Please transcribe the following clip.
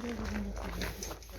그래서 내가 못 했어.